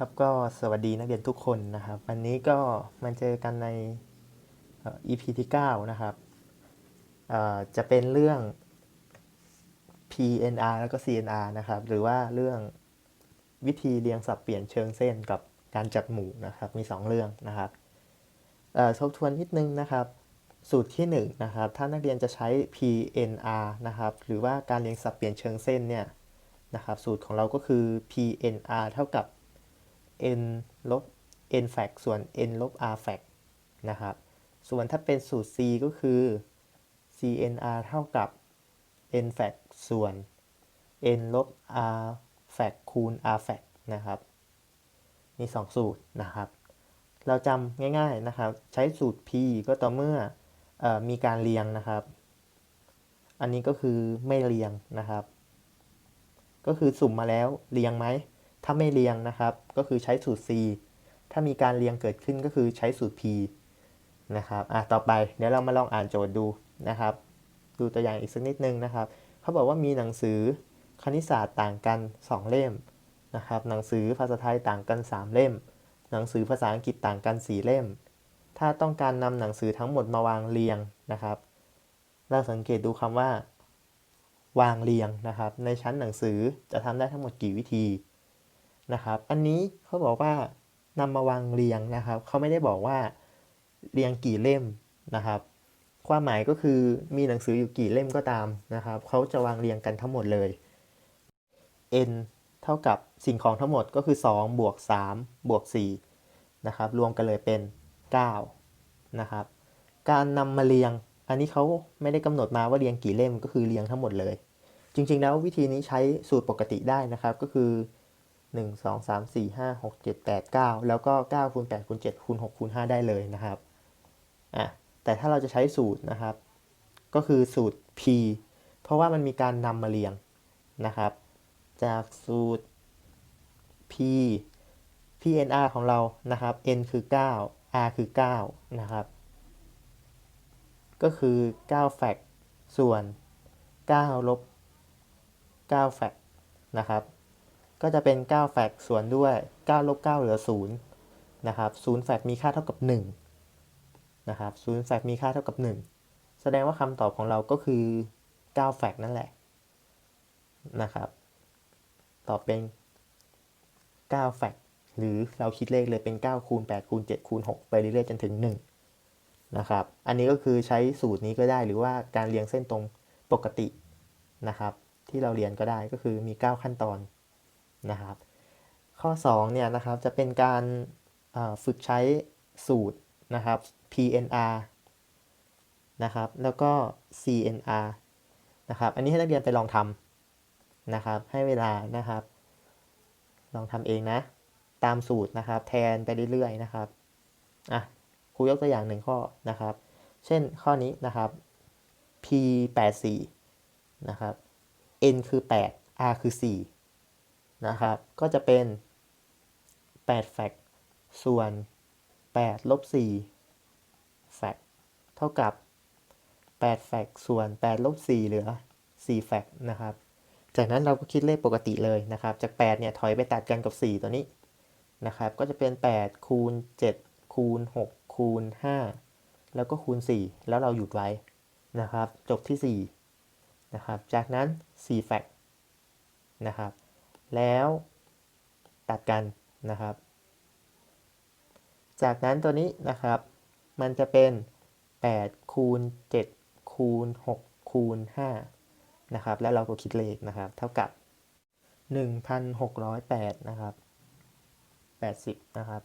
ครับก็สวัสดีนักเรียนทุกคนนะครับวันนี้ก็มาเจอกันใน EP ที่9นะครับจะเป็นเรื่อง PNR แล้วก็ CNR นะครับ หรือว่าเรื่องวิธีเรียงสับเปลี่ยนเชิงเส้นกับการจัดหมู่นะครับ มี 2 เรื่องนะครับทบทวนนิดนึงนะครับ สูตรที่1นะครับถ้านักเรียนจะใช้ PNR นะครับ หรือว่าการเรียงสับเปลี่ยนเชิงเส้นเนี่ยนะครับ สูตรของเราก็คือ PNR เท่ากับ n ลบ n fact ส่วน n ลบ r fact นะครับ ส่วนถ้าเป็นสูตร c ก็คือ cnr เท่ากับ n fact ส่วน n ลบ r fact คูณ r fact นะครับ มี 2 สูตรนะครับ เราจำง่ายๆนะครับ ใช้สูตร p ก็ต่อเมื่อเออมีการเรียงนะครับ อันนี้ก็คือไม่เรียงนะครับ ก็คือสุ่มมาแล้วเรียงไหม ถ้าไม่เรียงนะครับ ก็คือใช้สูตร c ถ้ามีการเรียงเกิดขึ้นก็คือใช้สูตร p นะครับอะต่อไปเดี๋ยวเรามาลองอ่านโจทย์ดูนะครับ ดูตัวอย่างอีกสักนิดนึงนะครับเขาบอกว่ามีหนังสือคณิตศาสตร์ต่างกัน 2 เล่มนะครับ หนังสือภาษาไทยต่างกัน 3 เล่ม หนังสือภาษาอังกฤษต่างกัน 4 เล่ม ถ้าต้องการนำหนังสือทั้งหมดมาวางเรียงนะครับ เราสังเกตดูคำว่า วางเรียงนะครับ ในชั้นหนังสือจะทำได้ทั้งหมดกี่วิธี นะครับ อันนี้เขาบอกว่านำมาวางเรียงนะครับเขาไม่ได้บอกว่าเรียงกี่เล่มนะครับ ความหมายก็คือมีหนังสืออยู่กี่เล่มก็ตามนะครับเขาจะวางเรียงกันทั้งหมดเลย n เท่ากับสิ่งของทั้งหมดก็คือ 2 บวก 3 บวก 4 นะครับ รวมกันเลยเป็น 9 นะครับ การนำมาเรียง อันนี้เขาไม่ได้กำหนดมาว่าเรียงกี่เล่มก็คือเรียงทั้งหมดเลย จริงๆแล้ววิธีนี้ใช้สูตรปกติได้นะครับ ก็คือ 1 2 3 4 5 6 7 8 9 แล้วก็9คูณ8คูณ7คูณ6คูณ5ได้เลยนะครับอะแต่ถ้าเราจะใช้สูตรนะครับ ก็คือสูตร p เพราะว่ามันมีการนำมาเรียงนะครับ จากสูตร p pnr ของเรานะครับ n คือ 9 r คือ 9 นะครับ ก็คือ9 fact ส่วน9ลบ9 fact นะครับ ก็จะเป็น 9 แฟกส่วนด้วย9ลบ9เหลือ 0 นะครับ0แฟกมีค่าเท่ากับ 1 นะครับ0แฟกมีค่าเท่ากับ 1 แสดงว่าคำตอบของเราก็คือ 9 แฟกนั่นแหละ นะครับ ตอบเป็น 9 แฟกหรือเราคิดเลขเลยเป็น 9 คูณ 8 คูณ 7 คูณ 6 ไปเรื่อยๆ จนถึง 1 นะครับ อันนี้ก็คือใช้สูตรนี้ก็ได้หรือว่าการเรียงเส้นตรงปกตินะครับ ที่เราเรียนก็ได้ก็คือมี 9 ขั้นตอน นะครับ ข้อ2เนี่ยนะครับจะเป็นการฝึกใช้สูตรนะครับ PNR นะครับแล้วก็ CNR นะครับอันนี้ให้นักเรียนไปลองทำนะครับให้เวลานะครับ ลองทำเองนะ ตามสูตรนะครับ แทนไปเรื่อยๆนะครับอะครูยกตัวอย่างหนึ่งข้อนะครับ เช่นข้อนี้นะครับ P 8 4นะครับ N คือ 8 R คือ 4 นะครับ ก็จะเป็น8แฟกส่วน8ลบ4แฟกเท่ากับ8แฟกส่วน8ลบ4เหลือ4แฟกนะครับ จากนั้นเราก็คิดเลขปกติเลยนะครับ จาก8เนี่ยถอยไปตัดกันกับ 4 ตัวนี้นะครับ ก็จะเป็น 8 คูณ 7 คูณ 6 คูณ 5 แล้วก็คูณ 4 แล้วเราหยุดไว้นะครับ จบที่ 4 นะครับ จากนั้น4แฟกนะครับ แล้วตัดกันนะครับ จากนั้นตัวนี้นะครับ มันจะเป็น 8 คูณ 7 คูณ 6 คูณ 5 นะครับ แล้วเราก็คิดเลขนะครับ เท่ากับ 1,608 นะครับ 80 นะครับ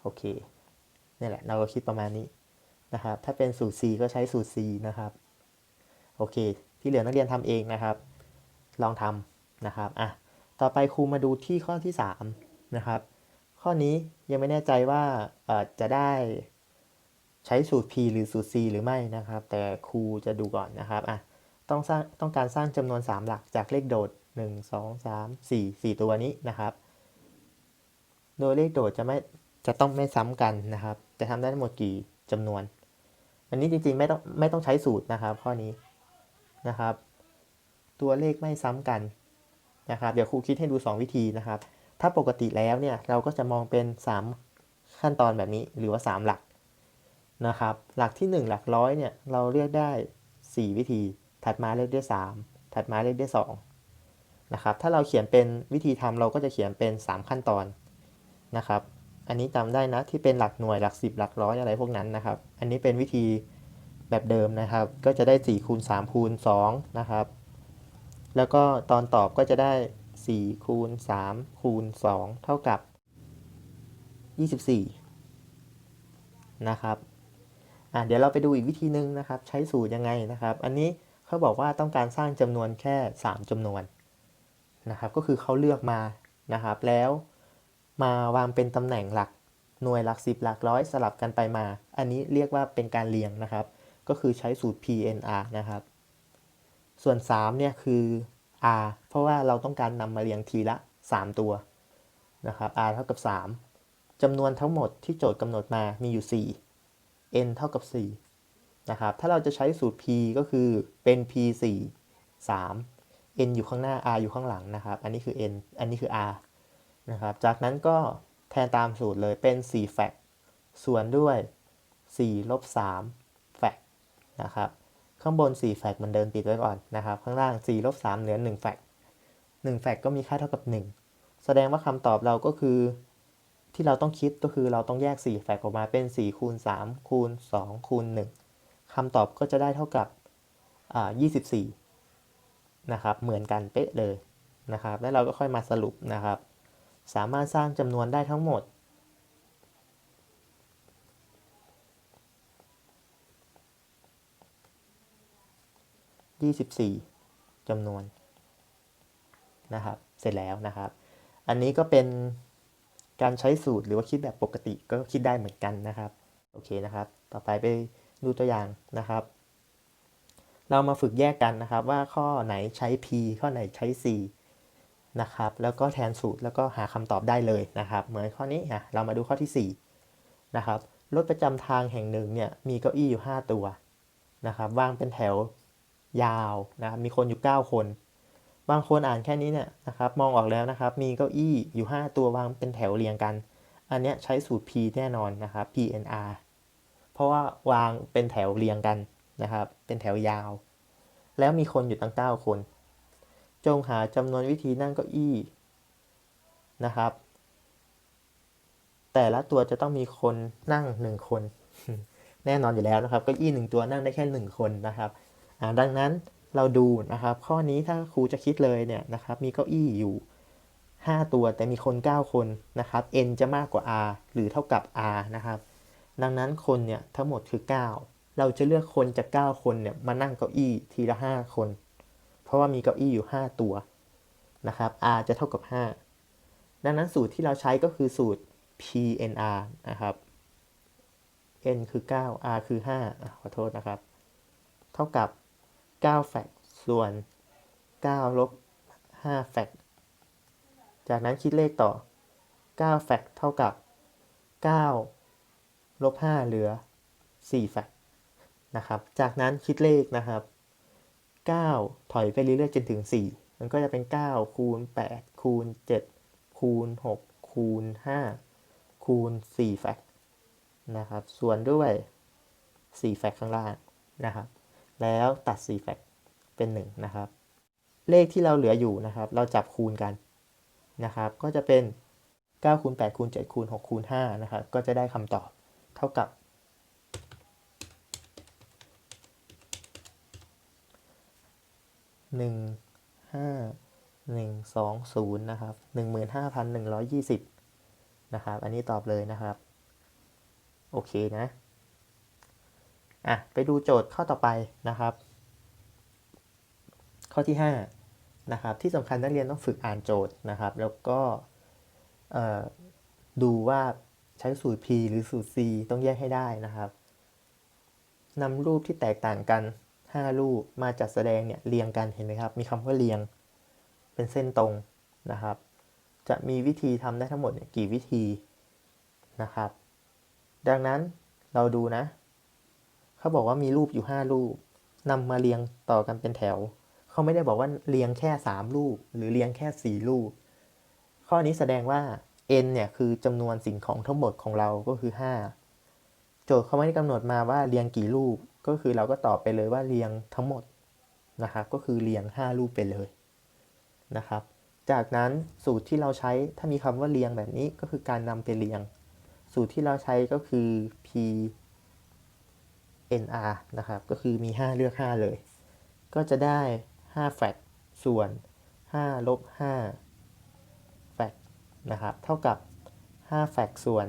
โอเค นี่แหละ เราก็คิดประมาณนี้นะครับ ถ้าเป็นสูตร C ก็ใช้สูตร C นะครับ โอเค ที่เหลือนักเรียนทำเองนะครับ ลองทำ นะครับอะต่อไปครูมาดูที่ข้อที่3นะครับข้อนี้ยังไม่แน่ใจว่าจะได้ใช้สูตร P หรือสูตร C หรือไม่นะครับ แต่ครูจะดูก่อนนะครับอะต้องสร้างต้องการสร้างจำนวน 3 หลักจากเลขโดด 1 2 3 4 4 ตัวนี้นะครับ โดยเลขโดดจะไม่จะต้องไม่ซ้ำกันนะครับ จะทำได้ทั้งหมดกี่จำนวน อันนี้จริงๆไม่ต้องไม่ต้องใช้สูตรนะครับ ข้อนี้นะครับ ตัวเลขไม่ซ้ำกัน นะครับเดี๋ยวครูคิดให้ดู 2 วิธีนะครับ ถ้าปกติแล้วเนี่ยเราก็จะมองเป็น 3 ขั้นตอนแบบนี้หรือว่า 3 หลักนะครับหลักที่ 1 หลักร้อยเนี่ยเราเรียกได้ 4 วิธี ถัดมาเรียกได้ 3 ถัดมาเรียกได้2นะครับถ้าเราเขียนเป็นวิธีทำเราก็จะเขียนเป็น 3 ขั้นตอนนะครับ อันนี้จำได้นะที่เป็นหลักหน่วยหลัก 10 หลักร้อยอะไรพวกนั้นนะครับ อันนี้เป็นวิธีแบบเดิมนะครับ ก็จะได้4คูณ3คูณ2นะครับ แล้วก็ตอนตอบก็จะได้ 4 คูณ 3 คูณ 2 เท่ากับ 24 นะครับอะเดี๋ยวเราไปดูอีกวิธีหนึ่งนะครับ ใช้สูตรยังไงนะครับ อันนี้เขาบอกว่าต้องการสร้างจำนวนแค่ 3จำนวนนะครับ ก็คือเขาเลือกมานะครับ แล้วมาวางเป็นตำแหน่งหลักหน่วยหลัก10หลักร้อยสลับกันไปมา อันนี้เรียกว่าเป็นการเรียงนะครับ ก็คือใช้สูตร PNR นะครับ ส่วน 3 เนี่ยคือ r เพราะว่าเราต้องการนำมาเรียงทีละ 3 ตัวนะครับ r เท่ากับ 3จำนวนทั้งหมดที่โจทย์กำหนดมามีอยู่ 4 n เท่ากับ 4 นะครับ ถ้าเราจะใช้สูตร p ก็คือเป็น p 4 3 n อยู่ข้างหน้า r อยู่ข้างหลังนะครับ อันนี้คือ n อันนี้คือ r นะครับ จากนั้นก็แทนตามสูตรเลยเป็น 4 แฟกส่วนด้วย 4 ลบ 3 แฟกนะครับ ข้างบน 4 แฟกมันเดินติดไว้ก่อนนะครับ ข้างล่าง4ลบ3เหลือ1แฟก1แฟกก็มีค่าเท่ากับ 1 แสดงว่าคำตอบเราก็คือ ที่เราต้องคิดก็คือเราต้องแยก 4 แฟกออกมาเป็น 4 คูณ 3 คูณ 2 คูณ 1คำตอบก็จะได้เท่ากับอ่า24 นะครับ เหมือนกันเป๊ะเลยนะครับ แล้วเราก็ค่อยมาสรุปนะครับ สามารถสร้างจำนวนได้ทั้งหมด 24จำนวนนะครับ เสร็จแล้วนะครับ อันนี้ก็เป็นการใช้สูตรหรือว่าคิดแบบปกติก็คิดได้เหมือนกันนะครับ โอเคนะครับ ต่อไปไปดูตัวอย่างนะครับ เรามาฝึกแยกกันนะครับว่าข้อไหนใช้ p ข้อไหนใช้ c นะครับ แล้วก็แทนสูตรแล้วก็หาคำตอบได้เลยนะครับ เหมือนข้อนี้อะเรามาดูข้อที่ 4 นะครับ รถประจำทางแห่งหนึ่งเนี่ยมีเก้าอี้อยู่ 5 ตัวนะครับวางเป็นแถว ยาวนะครับมีคนอยู่ 9 คน บางคนอ่านแค่นี้เนี่ยนะครับมองออกแล้วนะครับมีเก้าอี้อยู่ 5 ตัววางเป็นแถวเรียงกัน อันนี้ใช้สูตร P แน่นอนนะครับ PNR เพราะว่าวางเป็นแถวเรียงกันนะครับ เป็นแถวยาว แล้วมีคนอยู่ตั้ง 9 คน จงหาจำนวนวิธีนั่งเก้าอี้นะครับ แต่ละตัวจะต้องมีคนนั่ง 1 คน แน่นอนอยู่แล้วนะครับเก้าอี้หนึ่งตัวนั่งได้แค่ 1 คนนะครับ ดังนั้นเราดูนะครับ ข้อนี้ถ้าครูจะคิดเลยเนี่ยนะครับ มีเก้าอี้อยู่ 5 ตัวแต่มีคน 9 คนนะครับ n จะมากกว่า r หรือเท่ากับ r นะครับ ดังนั้นคนเนี่ยทั้งหมดคือ 9 เราจะเลือกคนจาก 9 คนเนี่ยมานั่งเก้าอี้ทีละ 5 คน เพราะว่ามีเก้าอี้อยู่ 5 ตัวนะครับ r จะเท่ากับ 5 ดังนั้นสูตรที่เราใช้ก็คือสูตร PNR นะครับ n คือ 9 r คือ5อขอโทษนะครับ เท่ากับ 9 แฟกส่วน 9 ลบ 5 แฟกจากนั้นคิดเลขต่อ 9 แฟกเท่ากับ 9 ลบ 5 เหลือ 4 แฟกนะครับ จากนั้นคิดเลขนะครับ 9 ถอยไปเรื่อยๆจนถึง 4 มันก็จะเป็น 9 คูณ 8 คูณ 7 คูณ 6 คูณ 5 คูณ 4 แฟกนะครับ ส่วนด้วย 4 แฟกข้างล่างนะครับ แล้วตัด4แฟกเป็น1นะครับ เลขที่เราเหลืออยู่นะครับ เราจับคูณกันนะครับ ก็จะเป็น9คูณ8คูณ7คูณ6คูณ5นะครับ ก็จะได้คำตอบเท่ากับ 1 5 1 2 0นะครับ15,120นะครับ อันนี้ตอบเลยนะครับ โอเคนะ อะไปดูโจทย์ข้อต่อไปนะครับ ข้อที่5นะครับที่สำคัญนักเรียนต้องฝึกอ่านโจทย์นะครับ แล้วก็ดูว่าใช้สูตร P หรือสูตร C ต้องแยกให้ได้นะครับนำรูปที่แตกต่างกัน 5 รูปมาจัดแสดงเนี่ยเรียงกันเห็นไหมครับ มีคำว่าเรียงเป็นเส้นตรงนะครับ จะมีวิธีทำได้ทั้งหมดกี่วิธีนะครับ ดังนั้นเราดูนะ เขาบอกว่ามีรูปอยู่5รูปนำมาเรียงต่อกันเป็นแถว เขาไม่ได้บอกว่าเรียงแค่3รูป หรือเรียงแค่4รูปขข้อนี้แสดงว่า n เนี่ยคือจำนวนสิ่งของทั้งหมดของเราก็คือ 5 โจทย์เขาไม่ได้กำหนดมาว่าเรียงกี่รูป ก็คือเราก็ตอบไปเลยว่าเรียงทั้งหมดนะครับ ก็คือเรียง 5 รูปไปเลยนะครับ จากนั้นสูตรที่เราใช้ถ้ามีคำว่าเรียงแบบนี้ก็คือการนำไปเรียง สูตรที่เราใช้ก็คือ p nr นะครับ ก็คือมี 5 เลือก 5 เลย ก็จะได้ 5แฟกส่วน5ลบ5แฟกนะครับ เท่ากับ5แฟกส่วน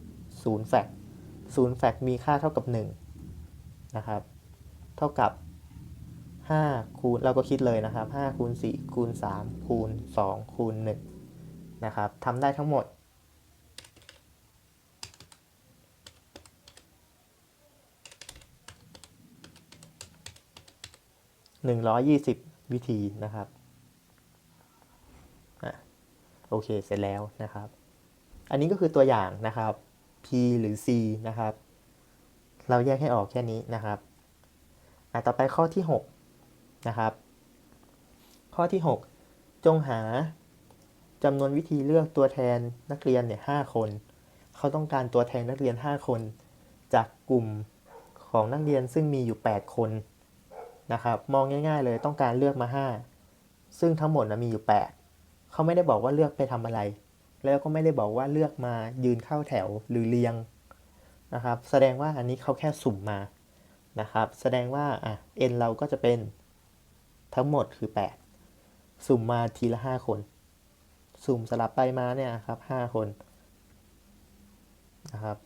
0แฟก0แฟกมีค่าเท่ากับ 1 นะครับ เท่ากับ 5 คูณ เราก็คิดเลยนะครับ5คูณ4คูณ3คูณ2คูณ1นะครับทำได้ทั้งหมด 120 วิธีนะครับอะโอเค เสร็จแล้วนะครับ อันนี้ก็คือตัวอย่างนะครับ P หรือ C นะครับ เราแยกให้ออกแค่นี้นะครับอะต่อไปข้อที่ 6 นะครับ ข้อที่ 6 จงหาจำนวนวิธีเลือกตัวแทนนักเรียนเนี่ย5คน เขาต้องการตัวแทนนักเรียน 5 คน จากกลุ่มของนักเรียนซึ่งมีอยู่ 8 คน นะครับมองง่ายๆเลยต้องการเลือกมา 5 ซึ่งทั้งหมดนะมีอยู่ 8 เขาไม่ได้บอกว่าเลือกไปทำอะไร แล้วก็ไม่ได้บอกว่าเลือกมายืนเข้าแถวหรือเรียงนะครับ แสดงว่าอันนี้เขาแค่สุ่มมานะครับ แสดงว่าอะ n เราก็จะเป็นทั้งหมดคือ 8 สุ่มมาทีละ 5 คน สุ่มสลับไปมาเนี่ยครับ 5 คนนะครับ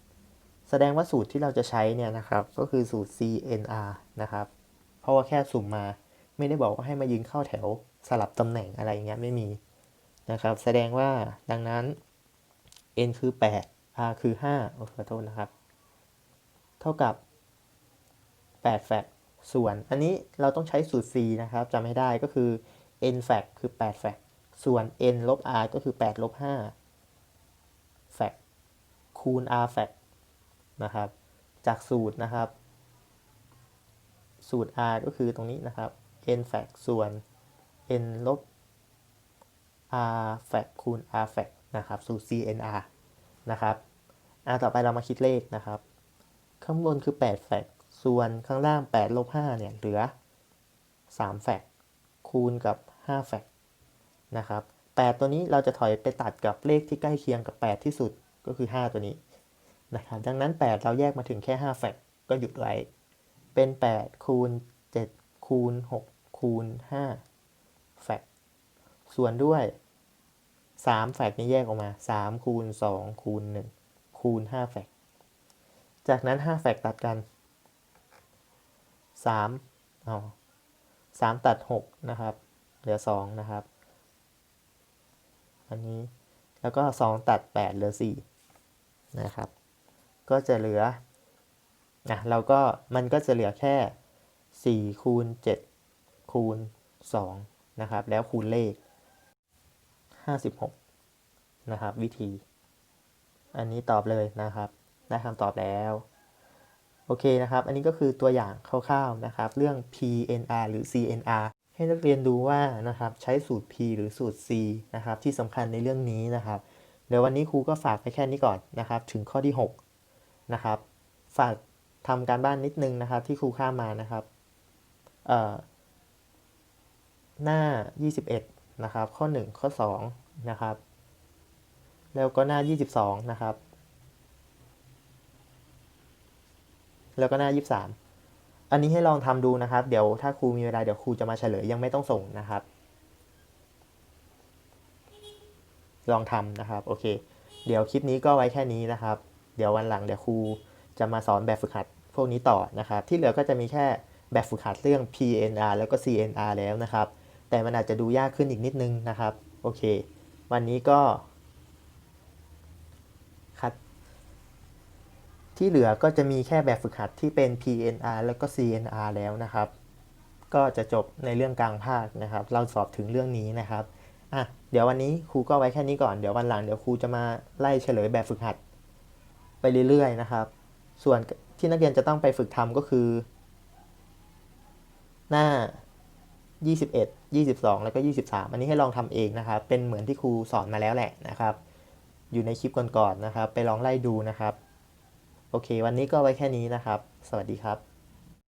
แสดงว่าสูตรที่เราจะใช้เนี่ยนะครับ ก็คือสูตร CNR นะครับ เพราะว่าแค่สุ่มมา ไม่ได้บอกว่าให้มายืนเข้าแถวสลับตำแหน่งอะไรเงี้ยไม่มีนะครับ แสดงว่าดังนั้น n คือ 8 r คือ 5 โอ้ขอโทษนะครับ เท่ากับ 8 แฟกส่วน อันนี้เราต้องใช้สูตร c นะครับจำให้ได้ก็คือ n แฟกคือ 8 แฟกส่วน n ลบ r ก็คือ 8 ลบ 5 แฟกคูณ r แฟกนะครับ จากสูตรนะครับ สูตร r ก็คือตรงนี้นะครับ n แฟกส่วน n ลบ r แฟกคูณ r แฟกนะครับ สูตร cnr นะครับอ่าต่อไปเรามาคิดเลขนะครับ ข้างบนคือ8แฟกส่วนข้างล่าง8ลบ5เนี่ยเหลือ3แฟกคูณกับ5แฟกนะครับ8ตัวนี้เราจะถอยไปตัดกับเลขที่ใกล้เคียงกับ 8 ที่สุดก็คือ 5 ตัวนี้นะครับดังนั้น 8 เราแยกมาถึงแค่5แฟกก็หยุดไว้ เป็น 8 คูณ 7 คูณ 6 คูณ 5 แฟกส่วนด้วย 3 แฟกนี้แยกออกมา 3 คูณ 2 คูณ 1 คูณ 5 แฟกจากนั้น 5 แฟกตัดกัน 3อ๋อ3ตัด 6 นะครับ เหลือ 2 นะครับ อันนี้แล้วก็ 2 ตัด 8 เหลือ 4 นะครับ ก็จะเหลือ นะเราก็มันก็จะเหลือแค่ 4 คูณ 7 คูณ 2 นะครับ แล้วคูณเลข 56 นะครับ วิธี อันนี้ตอบเลยนะครับ ได้คำตอบแล้ว โอเคนะครับ อันนี้ก็คือตัวอย่างคร่าวๆนะครับ เรื่อง PNR หรือ CNR ให้นักเรียนดูว่านะครับใช้สูตร P หรือสูตร C นะครับที่สำคัญในเรื่องนี้นะครับ เดี๋ยววันนี้ครูก็ฝากไปแค่นี้ก่อนนะครับ ถึงข้อที่ 6 นะครับ ฝาก ทำการบ้านนิดนึงนะครับ ที่ครูข้ามมานะครับเอ่อหน้า 21 นะครับ ข้อ 1 ข้อ 2 นะครับ แล้วก็หน้า 22 นะครับ แล้วก็หน้า 23 อันนี้ให้ลองทำดูนะครับ เดี๋ยวถ้าครูมีเวลาเดี๋ยวครูจะมาเฉลยยังไม่ต้องส่งนะครับ ลองทำนะครับ โอเค เดี๋ยวคลิปนี้ก็ไว้แค่นี้นะครับ เดี๋ยววันหลังเดี๋ยวครูจะมาสอนแบบฝึกหัด พวกนี้ต่อนะครับ ที่เหลือก็จะมีแค่แบบฝึกหัดเรื่อง PNR แล้วก็ CNR แล้วนะครับ แต่มันอาจจะดูยากขึ้นอีกนิดนึงนะครับ โอเค วันนี้ก็คัดที่เหลือก็จะมีแค่แบบฝึกหัดที่เป็น PNR แล้วก็ CNR แล้วนะครับ ก็จะจบในเรื่องกลางภาคนะครับ เราสอบถึงเรื่องนี้นะครับอะเดี๋ยววันนี้ครูก็ไว้แค่นี้ก่อน เดี๋ยววันหลังเดี๋ยวครูจะมาไล่เฉลยแบบฝึกหัดไปเรื่อยๆนะครับ ส่วน ที่นักเรียนจะต้องไปฝึกทำก็คือ หน้า 21 22 แล้วก็ 23 อันนี้ให้ลองทำเองนะครับ เป็นเหมือนที่ครูสอนมาแล้วแหละนะครับ อยู่ในคลิปก่อนๆนะครับ ไปลองไล่ดูนะครับ โอเค วันนี้ก็ไว้แค่นี้นะครับ สวัสดีครับ